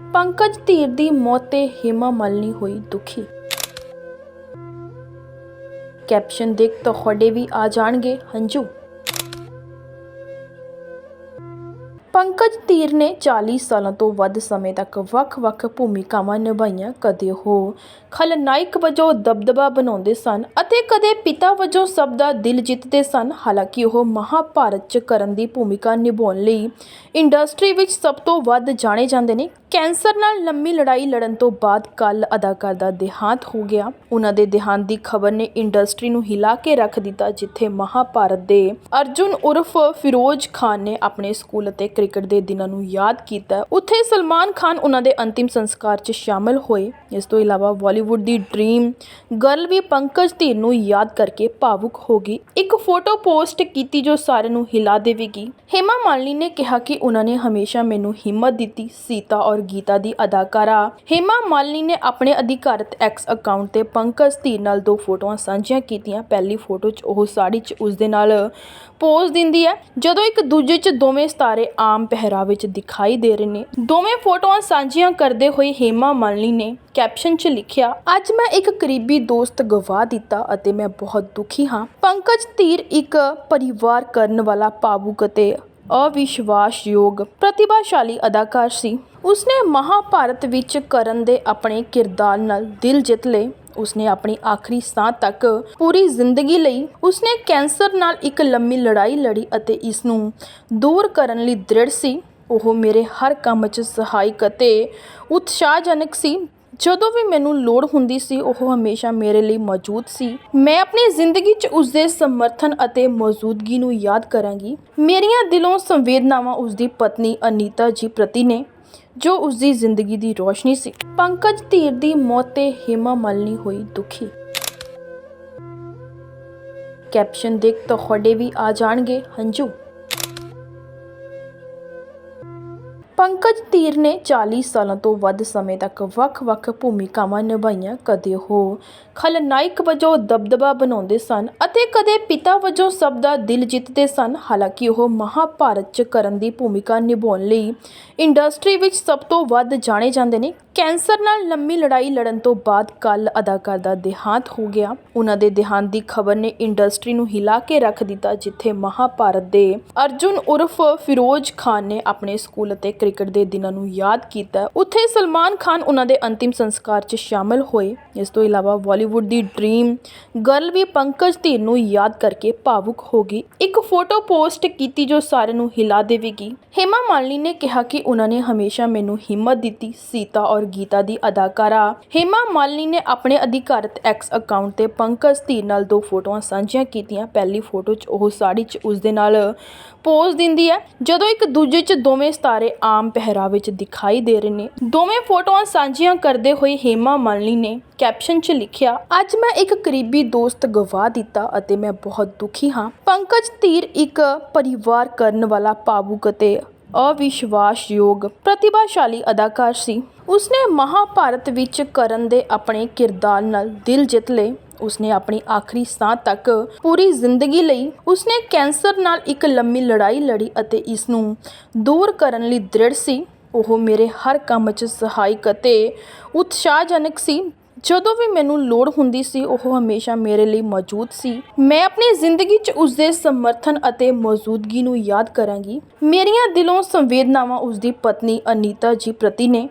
ਪੰਕਜ ਧੀਰ ਦੀ ਮੌਤ ਤੇ ਹੇਮਾ ਮਾਲਿਨੀ ਹੋਈ ਦੁਖੀ। ਕੈਪਸ਼ਨ ਦੇਖ ਤੁਹਾਡੇ ਵੀ ਆ ਜਾਣਗੇ ਹੰਝੂ। ਪੰਕਜ ਧੀਰ ਨੇ 40 ਸਾਲਾਂ ਤੋਂ ਵੱਧ ਸਮੇਂ ਤੱਕ ਵੱਖ-ਵੱਖ ਭੂਮਿਕਾਵਾਂ ਨਿਭਾਈਆਂ, ਕਦੇ ਉਹ ਖਲਨਾਇਕ ਵਜੋਂ ਦਬਦਬਾ ਬਣਾਉਂਦੇ ਸਨ ਅਤੇ ਕਦੇ ਪਿਤਾ ਵਜੋਂ ਸਭ ਦਾ ਦਿਲ ਜਿੱਤਦੇ ਸਨ। ਹਾਲਾਂਕਿ ਉਹ ਮਹਾਭਾਰਤ 'ਚ ਕਰਨ ਦੀ ਭੂਮਿਕਾ ਨਿਭਾਉਣ ਲਈ ਇੰਡਸਟਰੀ ਵਿੱਚ ਸਭ ਤੋਂ ਵੱਧ ਜਾਣੇ ਜਾਂਦੇ ਨੇ। ਕੈਂਸਰ ਨਾਲ ਲੰਮੀ ਲੜਾਈ ਲੜਨ ਤੋਂ ਬਾਅਦ ਕੱਲ ਅਦਾਕਾਰ ਦਾ ਦੇਹਾਂਤ ਹੋ ਗਿਆ। ਉਹਨਾਂ ਦੇ ਦੇਹਾਂਤ ਦੀ ਖਬਰ ਨੇ ਇੰਡਸਟਰੀ ਨੂੰ ਹਿਲਾ ਕੇ ਰੱਖ ਦਿੱਤਾ, ਜਿੱਥੇ ਮਹਾਭਾਰਤ ਦੇ ਅਰਜੁਨ ਉਰਫ ਫਿਰੋਜ਼ ਖਾਨ ਨੇ ਆਪਣੇ ਸਕੂਲ ਅਤੇ ਕ੍ਰਿਕਟ ਦੇ ਦਿਨਾਂ ਨੂੰ ਯਾਦ ਕੀਤਾ, ਉੱਥੇ ਸਲਮਾਨ ਖਾਨ ਉਹਨਾਂ ਦੇ ਅੰਤਿਮ ਸੰਸਕਾਰ 'ਚ ਸ਼ਾਮਲ ਹੋਏ। ਇਸ ਤੋਂ ਇਲਾਵਾ ਬਾਲੀਵੁੱਡ ਦੀ ਡ੍ਰੀਮ ਗਰਲ ਵੀ ਪੰਕਜ ਧੀਰ ਨੂੰ ਯਾਦ ਕਰਕੇ ਭਾਵੁਕ ਹੋ ਗਈ। ਇੱਕ ਫੋਟੋ ਪੋਸਟ ਕੀਤੀ ਜੋ ਸਾਰਿਆਂ ਨੂੰ ਹਿਲਾ ਦੇਵੇਗੀ। ਹੇਮਾ ਮਾਲਿਨੀ ਨੇ ਕਿਹਾ ਕਿ ਉਹਨਾਂ ਨੇ ਹਮੇਸ਼ਾ ਮੈਨੂੰ ਹਿੰਮਤ ਦਿੱਤੀ ਸੀਤਾ ਔਰ ਗੀਤਾ ਦੀ ਅਦਾਕਾਰਾ। ਹੇਮਾ ਮਾਲਿਨੀ ਨੇ ਆਪਣੇ ਅਧਿਕਾਰਤ ਐਕਸ ਅਕਾਊਂਟ ਤੇ ਪੰਕਜ ਧੀਰ ਨਾਲ ਦੋ ਫੋਟੋਆਂ ਸਾਂਝੀਆਂ ਕੀਤੀਆਂ। ਪਹਿਲੀ ਫੋਟੋ 'ਚ ਉਹ ਸਾੜੀ 'ਚ ਉਸ ਦੇ ਨਾਲ ਪੋਜ਼ ਦਿੰਦੀ ਹੈ। ਜਦੋਂ ਇੱਕ ਦੂਜੇ 'ਚ ਦੋਵੇਂ ਸਤਾਰੇ ਆਮ ਪਹਿਰਾਵੇ 'ਚ ਦਿਖਾਈ ਦੇ ਰਹੇ ਨੇ। ਦੋਵੇਂ ਫੋਟੋਆਂ ਸਾਂਝੀਆਂ ਕਰਦੇ ਹੋਏ ਹੇਮਾ ਮਾਲਿਨੀ ਨੇ ਕੈਪਸ਼ਨ 'ਚ ਲਿਖਿਆ, ਅੱਜ ਮੈਂ ਇੱਕ ਕਰੀਬੀ ਦੋਸਤ ਗਵਾ ਦਿੱਤਾ ਅਤੇ ਮੈਂ ਬਹੁਤ ਦੁਖੀ ਹਾਂ। ਪੰਕਜ ਧੀਰ ਇੱਕ ਪਰਿਵਾਰ ਕਰਨ ਵਾਲਾ ਭਾਵੁਕ ਅਤੇ ਅਵਿਸ਼ਵਾਸਯੋਗ, ਪ੍ਰਤਿਭਾਸ਼ਾਲੀ ਅਦਾਕਾਰ ਸੀ। ਉਸਨੇ ਮਹਾਭਾਰਤ ਵਿੱਚ ਕਰਨ ਦੇ ਆਪਣੇ ਕਿਰਦਾਰ ਨਾਲ ਦਿਲ ਜਿੱਤ ਲਏ ਉਸਨੇ ਆਪਣੀ ਆਖਰੀ ਸਾਹ ਤੱਕ ਪੂਰੀ ਜ਼ਿੰਦਗੀ ਲਈ ਉਸਨੇ ਕੈਂਸਰ ਨਾਲ ਇੱਕ ਲੰਮੀ ਲੜਾਈ ਲੜੀ ਅਤੇ ਇਸ ਨੂੰ ਦੂਰ ਕਰਨ ਲਈ ਦ੍ਰਿੜ ਸੀ। ਉਹ ਮੇਰੇ ਹਰ ਕੰਮ 'ਚ ਸਹਾਇਕ ਅਤੇ ਉਤਸ਼ਾਹਜਨਕ ਸੀ। ਜਦੋਂ ਵੀ ਮੈਨੂੰ ਲੋੜ ਹੁੰਦੀ ਸੀ, ਉਹ ਹਮੇਸ਼ਾ ਮੇਰੇ ਲਈ ਮੌਜੂਦ ਸੀ। ਮੈਂ ਆਪਣੀ ਜ਼ਿੰਦਗੀ 'ਚ ਉਸ ਦੇ ਸਮਰਥਨ ਅਤੇ ਮੌਜੂਦਗੀ ਨੂੰ ਯਾਦ ਕਰਾਂਗੀ। ਮੇਰੀਆਂ ਦਿਲੋਂ ਸੰਵੇਦਨਾਵਾਂ ਉਸ ਦੀ ਪਤਨੀ ਅਨੀਤਾ ਜੀ ਪ੍ਰਤੀ ਨੇ ਜੋ ਉਸ ਦੀ ਜ਼ਿੰਦਗੀ ਦੀ ਰੋਸ਼ਨੀ ਸੀ। ਪੰਕਜ ਧੀਰ ਦੀ ਮੌਤ ਤੇ ਹੇਮਾ ਮਾਲਿਨੀ ਹੋਈ ਦੁਖੀ। ਕੈਪਸ਼ਨ ਦੇਖ ਤੁਹਾਡੇ ਵੀ ਆ ਜਾਣਗੇ ਹੰਝੂ। ਪੰਕਜ ਧੀਰ ਨੇ 40 ਸਾਲਾਂ ਤੋਂ ਵੱਧ ਸਮੇਂ ਤੱਕ ਵੱਖ-ਵੱਖ ਭੂਮਿਕਾਵਾਂ ਨਿਭਾਈਆਂ, ਕਦੇ ਉਹ ਖਲਨਾਇਕ ਵਜੋਂ ਦਬਦਬਾ ਬਣਾਉਂਦੇ ਸਨ ਅਤੇ ਕਦੇ ਪਿਤਾ ਵਜੋਂ ਸਭ ਦਾ ਦਿਲ ਜਿੱਤਦੇ ਸਨ। ਹਾਲਾਂਕਿ ਉਹ ਮਹਾਭਾਰਤ 'ਚ ਕਰਨ ਦੀ ਭੂਮਿਕਾ ਨਿਭਾਉਣ ਲਈ ਇੰਡਸਟਰੀ ਵਿੱਚ ਸਭ ਤੋਂ ਵੱਧ ਜਾਣੇ ਜਾਂਦੇ ਨੇ। ਕੈਂਸਰ ਨਾਲ ਲੰਮੀ ਲੜਾਈ ਲੜਨ ਤੋਂ ਬਾਅਦ ਕੱਲ ਅਦਾਕਾਰ ਦਾ ਦੇਹਾਂਤ ਹੋ ਗਿਆ। ਉਹਨਾਂ ਦੇ ਦੇਹਾਂਤ ਦੀ ਖਬਰ ਨੇ ਇੰਡਸਟਰੀ ਨੂੰ ਹਿਲਾ ਕੇ ਰੱਖ ਦਿੱਤਾ, ਜਿੱਥੇ ਮਹਾਭਾਰਤ ਦੇ ਅਰਜੁਨ ਉਰਫ ਫਿਰੋਜ਼ ਖਾਨ ਨੇ ਆਪਣੇ ਸਕੂਲ ਅਤੇ ਕ੍ਰਿਕਟ ਦੇ ਦਿਨਾਂ ਨੂੰ ਯਾਦ ਕੀਤਾ। ਉੱਥੇ ਸਲਮਾਨ ਖਾਨ ਉਹਨਾਂ ਦੇ ਅੰਤਿਮ ਸੰਸਕਾਰ 'ਚ ਸ਼ਾਮਲ ਹੋਏ। ਇਸ ਤੋਂ ਇਲਾਵਾ ਬਾਲੀਵੁੱਡ ਦੀ ਡ੍ਰੀਮ ਗਰਲ ਵੀ ਪੰਕਜ ਧੀਰ ਨੂੰ ਯਾਦ ਕਰਕੇ ਭਾਵੁਕ ਹੋ ਗਈ। ਇੱਕ ਫੋਟੋ ਪੋਸਟ ਕੀਤੀ ਜੋ ਸਾਰਿਆਂ ਨੂੰ ਹਿਲਾ ਦੇਵੇਗੀ। ਹੇਮਾ ਮਾਲਿਨੀ ਨੇ ਕਿਹਾ ਕਿ ਉਹਨਾਂ ਨੇ ਹਮੇਸ਼ਾ ਮੈਨੂੰ ਹਿੰਮਤ ਦਿੱਤੀ, ਸੀਤਾ ਔਰ ਗੀਤਾ ਦੀ ਅਦਾਕਾਰਾ ਹੇਮਾ ਮਾਲਿਨੀ ਨੇ ਆਪਣੇ ਅਧਿਕਾਰਤ ਐਕਸ ਅਕਾਊਂਟ ਤੇ ਪੰਕਜ ਧੀਰ ਨਾਲ ਦੋ ਫੋਟੋਆਂ ਸਾਂਝੀਆਂ ਕੀਤੀਆਂ। ਪਹਿਲੀ ਫੋਟੋ 'ਚ ਉਹ ਸਾੜੀ 'ਚ ਉਸ ਦੇ ਨਾਲ ਪੋਜ਼ ਦਿੰਦੀ ਹੈ, ਜਦੋਂ ਇੱਕ ਦੂਜੇ 'ਚ ਦੋਵੇਂ ਸਿਤਾਰੇ ਆਮ ਪਹਿਰਾਵੇ 'ਚ ਦਿਖਾਈ ਦੇ ਰਹੇ ਨੇ। ਦੋਵੇਂ ਫੋਟੋਆਂ ਸਾਂਝੀਆਂ ਕਰਦੇ ਹੋਏ ਹੇਮਾ ਮਾਲਿਨੀ ਨੇ ਕੈਪਸ਼ਨ 'ਚ ਲਿਖਿਆ, ਅੱਜ ਮੈਂ ਇੱਕ ਕਰੀਬੀ ਦੋਸਤ ਗਵਾ ਦਿੱਤਾ ਅਤੇ ਮੈਂ ਬਹੁਤ ਦੁਖੀ ਹਾਂ। ਪੰਕਜ ਧੀਰ ਇੱਕ ਪਰਿਵਾਰ ਕਰਨ ਵਾਲਾ ਭਾਵੁਕ ਅਤੇ ਅਵਿਸ਼ਵਾਸਯੋਗ, ਪ੍ਰਤਿਭਾਸ਼ਾਲੀ ਅਦਾਕਾਰ ਸੀ। ਉਸਨੇ ਮਹਾਭਾਰਤ ਵਿੱਚ ਕਰਨ ਦੇ ਆਪਣੇ ਕਿਰਦਾਰ ਨਾਲ ਦਿਲ ਜਿੱਤ ਲਏ। ਉਸਨੇ ਆਪਣੀ ਆਖਰੀ ਸਾਹ ਤੱਕ ਪੂਰੀ ਜ਼ਿੰਦਗੀ ਲਈ ਉਸਨੇ ਕੈਂਸਰ ਨਾਲ ਇੱਕ ਲੰਮੀ ਲੜਾਈ ਲੜੀ ਅਤੇ ਇਸ ਨੂੰ ਦੂਰ ਕਰਨ ਲਈ ਦ੍ਰਿੜ ਸੀ। ਉਹ ਮੇਰੇ ਹਰ ਕੰਮ 'ਚ ਸਹਾਇਕ ਅਤੇ ਉਤਸ਼ਾਹਜਨਕ ਸੀ। ਜਦੋਂ ਵੀ ਮੈਨੂੰ ਲੋੜ ਹੁੰਦੀ ਸੀ, ਉਹ ਹਮੇਸ਼ਾ ਮੇਰੇ ਲਈ ਮੌਜੂਦ ਸੀ। ਮੈਂ ਆਪਣੀ ਜ਼ਿੰਦਗੀ 'ਚ ਉਸ ਦੇ ਸਮਰਥਨ ਅਤੇ ਮੌਜੂਦਗੀ ਨੂੰ ਯਾਦ ਕਰਾਂਗੀ। ਮੇਰੀਆਂ ਦਿਲੋਂ ਸੰਵੇਦਨਾਵਾਂ ਉਸ ਦੀ ਪਤਨੀ ਅਨੀਤਾ ਜੀ ਪ੍ਰਤੀ ਨੇ,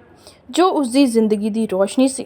ਜੋ ਉਸ ਦੀ ਜ਼ਿੰਦਗੀ ਦੀ ਰੋਸ਼ਨੀ ਸੀ।